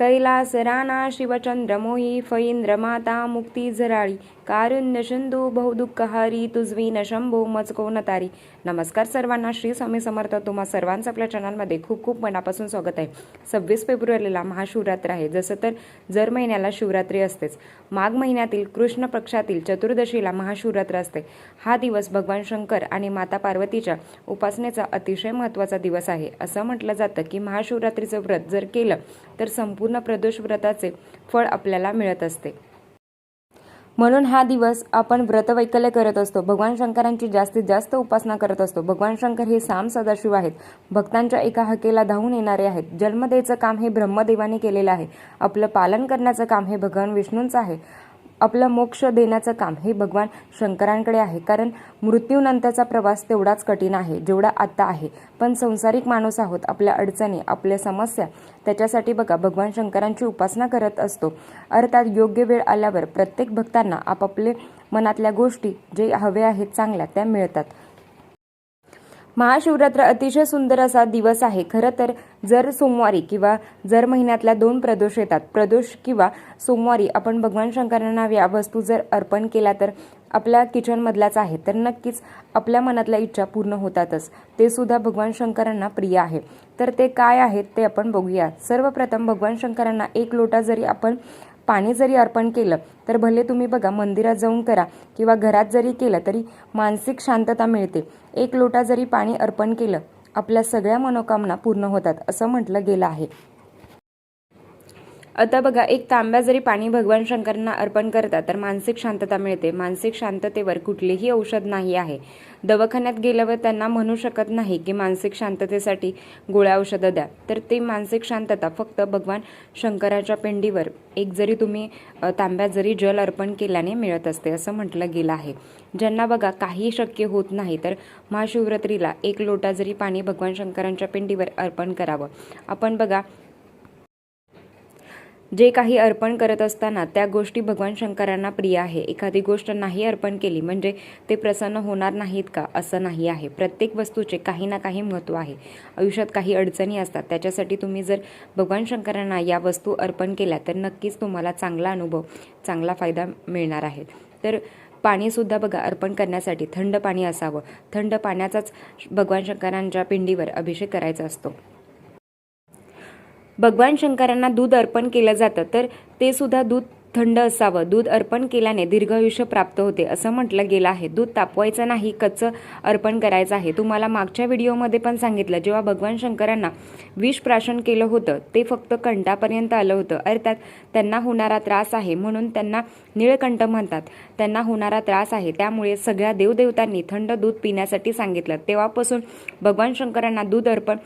कैलास राणा शिवचंद्रमोही फैंद्र माता मुक्ती झराळी कारुण्य सिंधू बहुदुःखहारी तुझवी न शंभू मजको नतारी. नमस्कार सर्वांना श्री स्वामी समर्थ. तुम्हा सर्वांचं आपल्या चॅनलमध्ये खूप खूप मनापासून स्वागत आहे. सव्वीस फेब्रुवारीला महाशिवरात्र आहे. जसं तर जर महिन्याला शिवरात्री असतेच. माघ महिन्यातील कृष्ण पक्षातील चतुर्दशीला महाशिवरात्र असते. हा दिवस भगवान शंकर आणि माता पार्वतीच्या उपासनेचा अतिशय महत्त्वाचा दिवस आहे. असं म्हटलं जातं की महाशिवरात्रीचं व्रत जर केलं तर संपूर्ण प्रदोष व्रताचे फळ आपल्याला मिळत असते. म्हणून हा दिवस आपण व्रतवैकल्य करत असतो. भगवान शंकरांची जास्तीत जास्त उपासना करत असतो. भगवान शंकर हे साम सदाशिव आहेत. भक्तांच्या एका हकेला धावून येणारे आहेत. जन्मदेचं काम हे ब्रह्मदेवाने केलेलं आहे. आपलं पालन करण्याचं काम हे भगवान विष्णूंचं आहे. आपलं मोक्ष देण्याचं काम हे भगवान शंकरांकडे आहे. कारण मृत्यूनंतरचा प्रवास तेवढाच कठीण आहे जेवढा आत्ता आहे. पण संसारिक माणूस आहोत आपल्या अडचणी आपल्या समस्या त्याच्यासाठी बघा भगवान शंकरांची उपासना करत असतो. अर्थात योग्य वेळ आल्यावर प्रत्येक भक्तांना आपापले मनातल्या गोष्टी जे हवे आहेत चांगल्या त्या मिळतात. महाशिवरात्र अतिशय सुंदर असा दिवस आहे. खरं तर जर सोमवारी किंवा जर महिन्यातल्या दोन प्रदोष येतात प्रदोष किंवा सोमवारी आपण भगवान शंकरांना या वस्तू जर अर्पण केल्या तर आपल्या किचनमधल्याच आहे तर नक्कीच आपल्या मनातल्या इच्छा पूर्ण होतातच. ते सुद्धा भगवान शंकरांना प्रिय आहे. तर ते काय आहेत ते आपण बघूया. सर्वप्रथम भगवान शंकरांना एक लोटा जरी आपण पाणी जरी अर्पण केलं तर भले तुम्ही बघा मंदिरात जाऊन करा किंवा घरात जरी केलं तरी मानसिक शांतता मिळते. एक लोटा जरी पाणी अर्पण केलं आपल्या सगळ्या मनोकामना पूर्ण होतात असं म्हटलं गेलं आहे. आता बघा एक तांब्या जरी पाणी भगवान शंकरांना अर्पण करतात तर मानसिक शांतता मिळते. मानसिक शांततेवर कुठलेही औषध नाही आहे. दवाखान्यात गेल्यावर त्यांना म्हणू शकत नाही की मानसिक शांततेसाठी गोळ्या औषधं द्या. तर ते मानसिक शांतता फक्त भगवान शंकराच्या पिंडीवर एक जरी तुम्ही तांब्या तांब्यात जरी जल अर्पण केल्याने मिळत असते असं म्हटलं गेलं आहे. ज्यांना बघा काही शक्य होत नाही तर महाशिवरात्रीला एक लोटा जरी पाणी भगवान शंकरांच्या पिंडीवर अर्पण करावं. आपण बघा जे काही अर्पण करत असताना त्या गोष्टी भगवान शंकरांना प्रिय आहे. एखादी गोष्ट नाही अर्पण केली म्हणजे ते प्रसन्न होणार नाहीत का? असं नाही आहे. प्रत्येक वस्तूचे काही ना काही महत्त्व आहे. आयुष्यात काही अडचणी असतात. त्याच्यासाठी तुम्ही जर भगवान शंकरांना या वस्तू अर्पण केल्या तर नक्कीच तुम्हाला चांगला अनुभव चांगला फायदा मिळणार आहे. तर पाणीसुद्धा बघा अर्पण करण्यासाठी थंड पाणी असावं. थंड पाण्याचाच भगवान शंकरांच्या पिंडीवर अभिषेक करायचा असतो. भगवान शंकरांना दूध अर्पण केलं जातं तर ते सुद्धा दूध थंड असावं. दूध अर्पण केल्याने दीर्घायुष्य प्राप्त होते असं म्हटलं गेलं आहे. दूध तापवायचं नाही कच्चं अर्पण करायचं आहे. तुम्हाला मागच्या व्हिडिओमध्ये पण सांगितलं जेव्हा भगवान शंकरांना विष प्राशन केलं होतं ते फक्त कंठापर्यंत आलं होतं. अर्थात त्यांना होणारा त्रास आहे म्हणून त्यांना निळकंठ म्हणतात. त्यांना होणारा त्रास आहे त्यामुळे सगळ्या देवदेवतांनी थंड दूध पिण्यासाठी सांगितलं. तेव्हापासून भगवान शंकरांना दूध अर्पण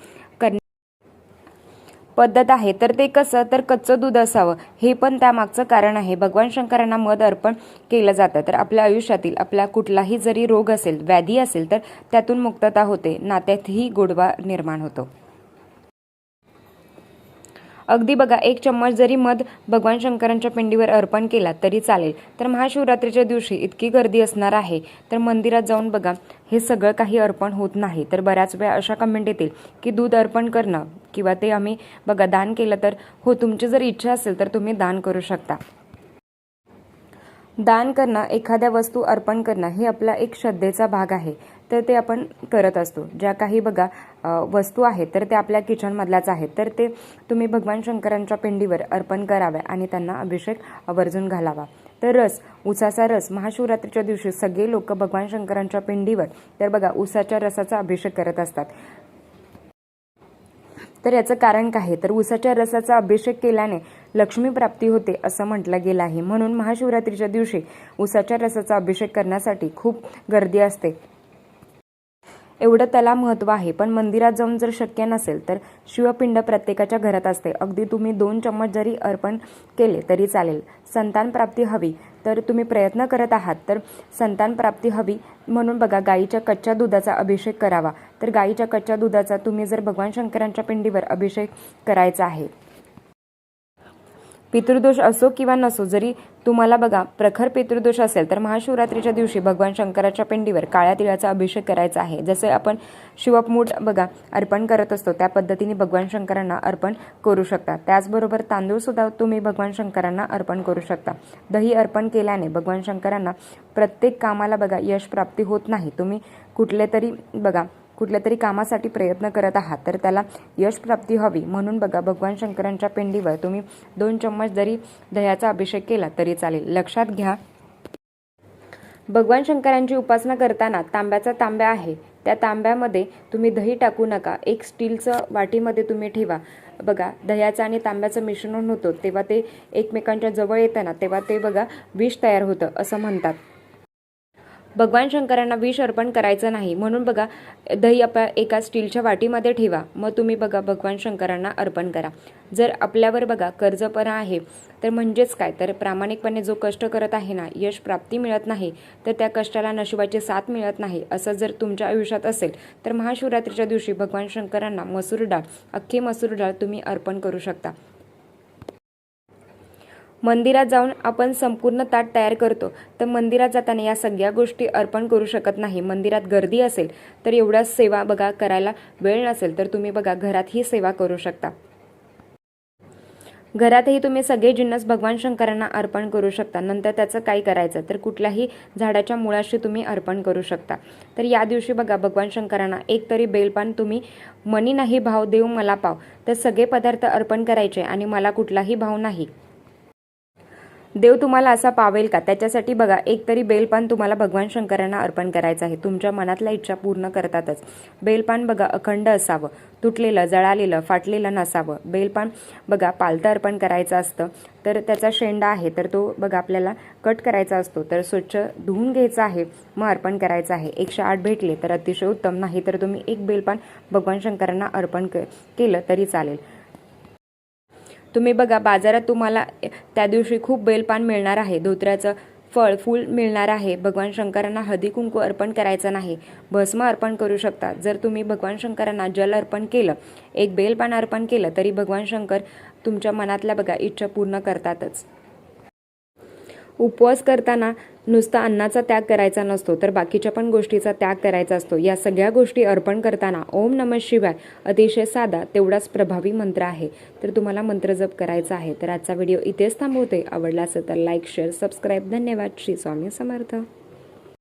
पद्धत आहे. तर ते कसं? तर कच्चं दूध असावं. हे पण त्यामागचं कारण आहे. भगवान शंकरांना मध अर्पण केलं जातं. तर आपल्या आयुष्यातील आपला कुठलाही जरी रोग असेल व्याधी असेल तर त्यातून मुक्तता होते. नात्यातही गोडवा निर्माण होतो. अगदी बघा एक चम्मच जरी मध भगवान शंकरांच्या पिंडीवर अर्पण केला तरी चालेल. तर महाशिवरात्रीच्या दिवशी इतकी गर्दी असणार आहे. तर मंदिरात जाऊन बघा हे सगळं काही अर्पण होत नाही. तर बऱ्याच वेळा अशा कमेंट येतील की दूध अर्पण करणं किंवा ते आम्ही बघा दान केलं तर हो तुमची जर इच्छा असेल तर तुम्ही दान करू शकता. दान करणं एखाद्या वस्तू अर्पण करणं हे आपला एक श्रद्धेचा भाग आहे. तर ते आपण करत असतो. ज्या काही बघा वस्तू आहेत तर त्या आपल्या किचनमधल्याच आहेत. तर ते तुम्ही भगवान शंकरांच्या पिंडीवर अर्पण करावे आणि त्यांना अभिषेक आवर्जून घालावा. तर रस उसाचा रस महाशिवरात्रीच्या दिवशी सगळे लोक भगवान शंकरांच्या पिंडीवर तर बघा उसाच्या रसाचा अभिषेक करत असतात. तर याचं कारण काय आहे? तर उसाच्या रसाचा अभिषेक केल्याने लक्ष्मी प्राप्ती होते असं म्हटलं गेलं आहे. म्हणून महाशिवरात्रीच्या दिवशी उसाच्या रसाचा अभिषेक करण्यासाठी खूप गर्दी असते. एवढं त्याला महत्त्व आहे. पण मंदिरात जाऊन जर शक्य नसेल तर शिवपिंड प्रत्येकाच्या घरात असते. अगदी तुम्ही दोन चम्मच जरी अर्पण केले तरी चालेल. संतान प्राप्ती हवी तर तुम्ही प्रयत्न करत आहात तर संतान प्राप्ती हवी म्हणून बघा गाईच्या कच्च्या दुधाचा अभिषेक करावा. तर गाईच्या कच्च्या दुधाचा तुम्ही जर भगवान शंकरांच्या पिंडीवर अभिषेक करायचा आहे पितृदोष असो किंवा नसो जरी तुम्हाला बघा प्रखर पितृदोष असेल तर महाशिवरात्रीच्या दिवशी भगवान शंकराच्या पिंडीवर काळ्या तिळाचा अभिषेक करायचा आहे. जसे आपण शिवपमूठ बघा अर्पण करत असतो त्या पद्धतीने भगवान शंकरांना अर्पण करू शकता. त्याचबरोबर तांदूळ सुद्धा तुम्ही भगवान शंकरांना अर्पण करू शकता. दही अर्पण केल्याने भगवान शंकरांना प्रत्येक कामाला बघा यश प्राप्ती होत नाही. तुम्ही कुठले तरी बघा कुठल्या तरी कामासाठी प्रयत्न करत आहात तर त्याला यश प्राप्ती हवी. म्हणून बघा भगवान शंकरांच्या पिंडीवर तुम्ही दोन चम्मच जरी दह्याचा अभिषेक केला तरी चालेल. लक्षात घ्या. भगवान शंकरांची उपासना करताना तांब्याचा तांब्या आहे. त्या तांब्यामध्ये तुम्ही दही टाकू नका. एक स्टीलचं वाटीमध्ये तुम्ही ठेवा. बघा दह्याचं आणि तांब्याचं मिश्रण होतं. तेव्हा ते एकमेकांच्या जवळ येताना तेव्हा ते बघा विष तयार होतं असं म्हणतात. भगवान शंकरांना विष अर्पण करायचं नाही. म्हणून बघा दही आपल्या एका स्टीलच्या वाटीमध्ये ठेवा. मग तुम्ही बघा भगवान शंकरांना अर्पण करा. जर आपल्यावर बघा कर्जपणा आहे तर म्हणजेच काय? तर प्रामाणिकपणे जो कष्ट करत आहे ना यश प्राप्ती मिळत नाही तर त्या कष्टाला नशिबाची साथ मिळत नाही. असं जर तुमच्या आयुष्यात असेल तर महाशिवरात्रीच्या दिवशी भगवान शंकरांना मसूर डाळ अख्खी मसूर डाळ तुम्ही अर्पण करू शकता. मंदिरात जाऊन आपण संपूर्ण ताट तयार करतो. तर मंदिरात जाताना या सगळ्या गोष्टी अर्पण करू शकत नाही. मंदिरात गर्दी असेल तर एवढ्या सेवा बघा करायला वेळ नसेल तर तुम्ही बघा घरात ही सेवा करू शकता. घरातही तुम्ही सगळे जिन्नस भगवान शंकरांना अर्पण करू शकता. नंतर त्याचं काय करायचं? तर कुठल्याही झाडाच्या मुळाशी तुम्ही अर्पण करू शकता. तर या दिवशी बघा भगवान शंकरांना एक तरी बेलपान तुम्ही मनी नाही भाव देऊ मला पाव. तर सगळे पदार्थ अर्पण करायचे आणि मला कुठलाही भाव नाही. देव तुम्हाला असा पावेल का? त्याच्यासाठी बघा एक तरी बेलपान तुम्हाला भगवान शंकरांना अर्पण करायचं आहे. तुमच्या मनातल्या इच्छा पूर्ण करतातच. बेलपान बघा अखंड असावं. तुटलेलं जळालेलं फाटलेलं नसावं. बेलपान बघा पालतं अर्पण करायचं असतं तर त्याचा शेंडा आहे तर तो बघा आपल्याला कट करायचा असतो. तर स्वच्छ धुवून घ्यायचा आहे मग अर्पण करायचं आहे. एकशे आठ भेटले तर अतिशय उत्तम. नाही तर तुम्ही एक बेलपान भगवान शंकरांना अर्पण क केलं तरी चालेल. तुम्ही बघा बाजारात तुम्हाला त्या दिवशी खूप बेलपान मिळणार आहे. धोत्र्याचं फळ फूल मिळणार आहे. भगवान शंकरांना हळदी कुंकू अर्पण करायचं नाही. भस्म अर्पण करू शकता. जर तुम्ही भगवान शंकरांना जल अर्पण केलं एक बेलपान अर्पण केलं तरी भगवान शंकर तुमच्या मनातल्या बघा इच्छा पूर्ण करतातच. उपवास करताना नुसता अन्नाचा त्याग करायचा नसतो तर बाकीच्या पण गोष्टीचा त्याग करायचा असतो. या सगळ्या गोष्टी अर्पण करताना ओम नम शिवाय अतिशय साधा तेवढाच प्रभावी मंत्र आहे. तर तुम्हाला मंत्र जप करायचा आहे तर आजचा व्हिडिओ इथेच थांबवते. आवडला असेल तर लाईक शेअर सबस्क्राईब धन्यवाद. श्री स्वामी समर्थ.